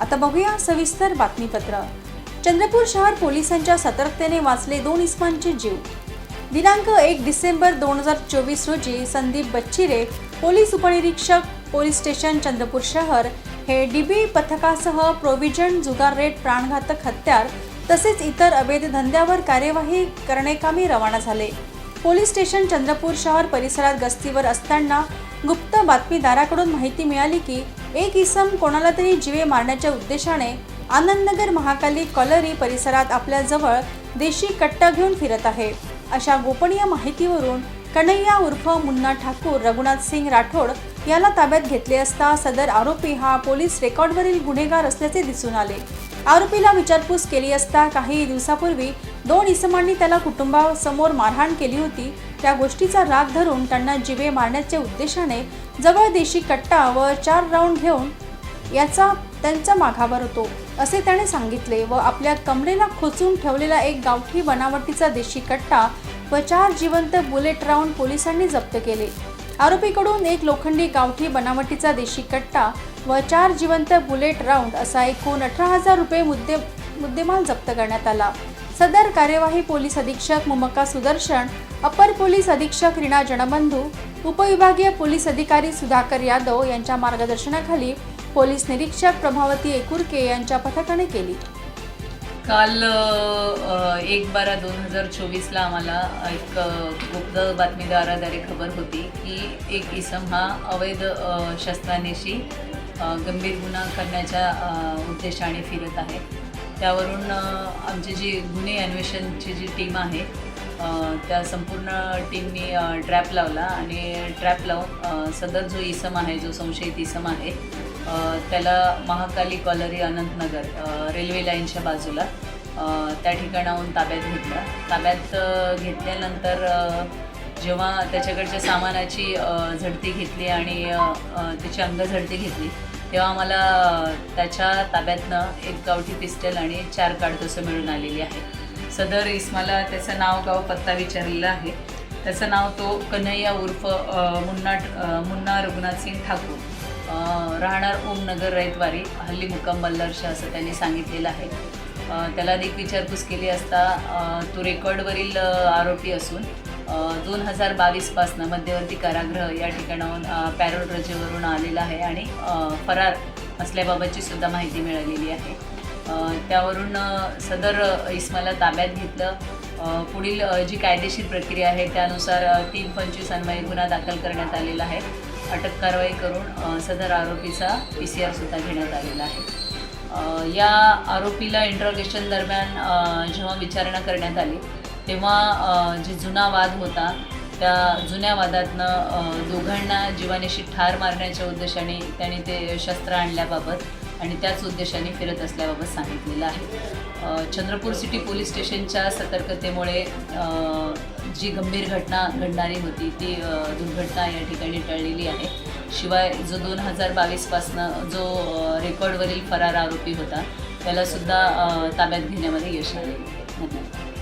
आता बघूया सविस्तर बातमीपत्र. चंद्रपूर शहर पोलिसांच्या सतर्कतेने वाचले दोन इस्मांचे जीव. दिनांक एक डिसेंबर दोन हजार चोवीस रोजी संदीप बच्चिरे पोलीस उपनिरीक्षक पोलीस स्टेशन चंद्रपूर शहर हे डीबी पथकासह प्रोव्हिजन जुगार रेट प्राणघातक हत्यार तसेच इतर अवैध धंद्यावर कार्यवाही करण्याकामी रवाना झाले. पोलीस स्टेशन चंद्रपूर शहर परिसरात गस्तीवर असताना गुप्त बातमीदाराकडून माहिती मिळाली की एक इसम कोणाला तरी जीवे मारण्याच्या उद्देशाने आनंदनगर महाकाली कॉलरी परिसरात आपल्या जवळ देशी कट्टा घेऊन फिरत आहे. अशा गोपनीय माहितीवरून कन्हैया उर्फ मुन्ना ठाकूर रघुनाथ सिंग राठोड याला ताब्यात घेतले असता सदर आरोपी हा पोलीस रेकॉर्डवरील गुन्हेगार असल्याचे दिसून आले. आरोपीला विचारपूस केली असता काही दिवसापूर्वी दोन इसमांनी त्याला कुटुंबासमोर मारहाण केली होती. त्या गोष्टीचा राग धरून त्यांना जिवे मारण्याच्या उद्देशाने जवळ देशी कट्टा व चार राऊंड घेऊन याचा त्यांचा माघावर होतो असे त्याने सांगितले व आपल्या कमरेला खोचून ठेवलेला एक गावठी बनावटीचा देशी कट्टा व चार जिवंत बुलेट राऊंड पोलिसांनी जप्त केले. आरोपीकडून एक लोखंडी गावठी बनावटीचा देशी कट्टा व चार जिवंत बुलेट राऊंड असा एकूण अठरा हजार रुपये मुद्दे मुद्देमाल जप्त करण्यात आला. सदर कार्यवाही पोलीस अधीक्षक मुमक्का सुदर्शन अपर पोलीस अधीक्षक रीना जनबंधू उपविभागीय पोलीस अधिकारी सुधाकर यादव यांच्या मार्गदर्शनाखाली पोलीस निरीक्षक प्रभावती एकुरके यांच्या पथकाने केली. काल एक बारा दोन हजार चोवीसला आम्हाला एक गुप्त बातमीदाराद्वारे खबर होती की एक इसम हा अवैध शस्त्रानेशी गंभीर गुन्हा करण्याच्या उद्देशाने फिरत आहे. त्यावरून आमची जी गुन्हे अन्वेषणची जी टीम आहे त्या संपूर्ण टीमनी ट्रॅप लावला आणि ट्रॅप लावून सदर जो इसम आहे जो संशयित इसम आहे त्याला महाकाली कॉलरी अनंतनगर रेल्वे लाईनच्या बाजूला त्या ठिकाणाहून ताब्यात घेतला. ताब्यात घेतल्यानंतर जेव्हा त्याच्याकडच्या सामानाची झडती घेतली आणि त्याची अंग त्याची अंगझडती घेतली तेव्हा आम्हाला त्याच्या ताब्यातनं एक गावठी पिस्टल आणि चार काडतुसं मिळून आलेली आहे. सदर इस्माला त्याचं नाव गाव पत्ता विचारलेला आहे. त्याचं नाव तो कन्हैया उर्फ मुन्ना मुन्ना रघुनाथ सिंग ठाकूर राहणार ओमनगर रैतवारी हल्ली मुक्काम बल्लारशा असं त्यांनी सांगितलेलं आहे. त्याला अधिक विचारपूस केली असता तो रेकॉर्डवरील आरोपी असून दोन हजार बावीसपासनं मध्यवर्ती कारागृह या ठिकाणाहून पॅरोल रजेवरून आलेला आहे आणि फरार असल्याबाबतची सुद्धा माहिती मिळालेली आहे. त्यावरून सदर इस्माला ताब्यात घेतलं. पुढील जी कायदेशीर प्रक्रिया आहे त्यानुसार तीन पंचवीस अन्वयी गुन्हा दाखल करण्यात आलेला आहे. अटक कारवाई करून सदर आरोपीचा पी सी आरसुद्धा घेण्यात आलेला आहे. या आरोपीला इंट्रॉगेशन दरम्यान जेव्हा विचारणा करण्यात आली तेव्हा जे जुना वाद होता त्या जुन्या वादातनं दोघांना जीवानेशी ठार मारण्याच्या उद्देशाने त्याने ते शस्त्र आणल्याबाबत आणि त्याच उद्देशाने फिरत असल्याबाबत सांगितलेलं आहे. चंद्रपूर सिटी पोलीस स्टेशनच्या सतर्कतेमुळे जी गंभीर घटना घडणारी होती ती दुर्घटना या ठिकाणी टळलेली आहे. शिवाय जो दोन हजार बावीसपासनं जो रेकॉर्डवरील फरार आरोपी होता त्यालासुद्धा ताब्यात घेण्यामध्ये यश आले धन्यवाद.